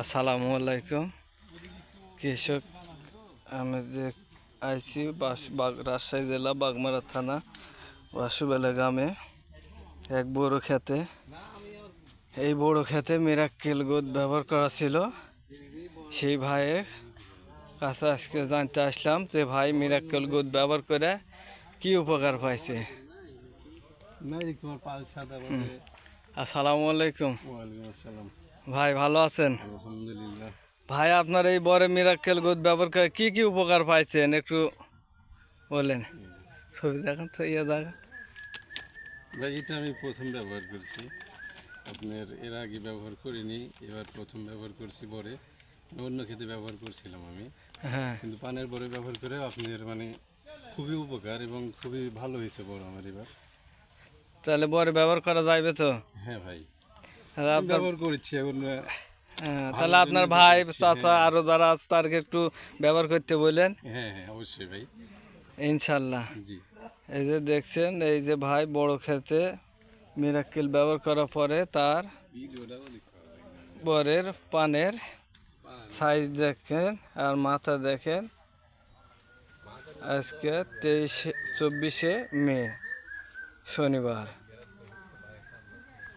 আসসালামু আলাইকুম। কৃষক আমি যে আইছি বাস রাজশাহী জেলা বাগমারা থানা বাসুবেলা গ্রামে এক বড় খেতে। এই বড় খেতে মিরাক্কেল গোদ ব্যবহার করা ছিল। সেই ভাইয়ের কাছে আজকে জানতে আসলাম যে ভাই মিরাক্কেল গোদ ব্যবহার করে কি উপকার পাইছে। আসসালামু আলাইকুম। ওয়ালাইকুম আসসালাম। ভাই ভালো আছেন? আলহামদুলিল্লাহ। ভাই আপনার এই বড় মিরাক্কেল গোদ ব্যবহার করে কি কি উপকার পাইছেন? একটু বলেন। ছবি দেখান তো ইয়ে দেখান। ভাই এটা আমি প্রথম ব্যবহার করছি। আপনার এর আগে ব্যবহার করিনি এবার প্রথম ব্যবহার করছি বরে অন্য ক্ষেত্রে ব্যবহার করছিলাম আমি। হ্যাঁ। কিন্তু পানের বড়ে ব্যবহার করে আপনার মানে খুবই উপকার এবং খুবই ভালো হয়েছে বড় আমার এবার। তাহলে বরে ব্যবহার করা যাবে তো? হ্যাঁ ভাই। ব্যবহার করছি এখন হ্যাঁ, তাহলে আপনার ভাই চাচা আরও যারা আছে তারকে একটু ব্যবহার করতে বললেন হ্যাঁ হ্যাঁ অবশ্যই ভাই। ইনশাল্লাহ। জি। এই যে দেখছেন এই যে ভাই বড় খেতে মিরাক্কেল ব্যবহার করার পরে তার বরের পানের সাইজ দেখেন আর মাথা দেখেন। আজকে তেইশে চব্বিশে মে শনিবার।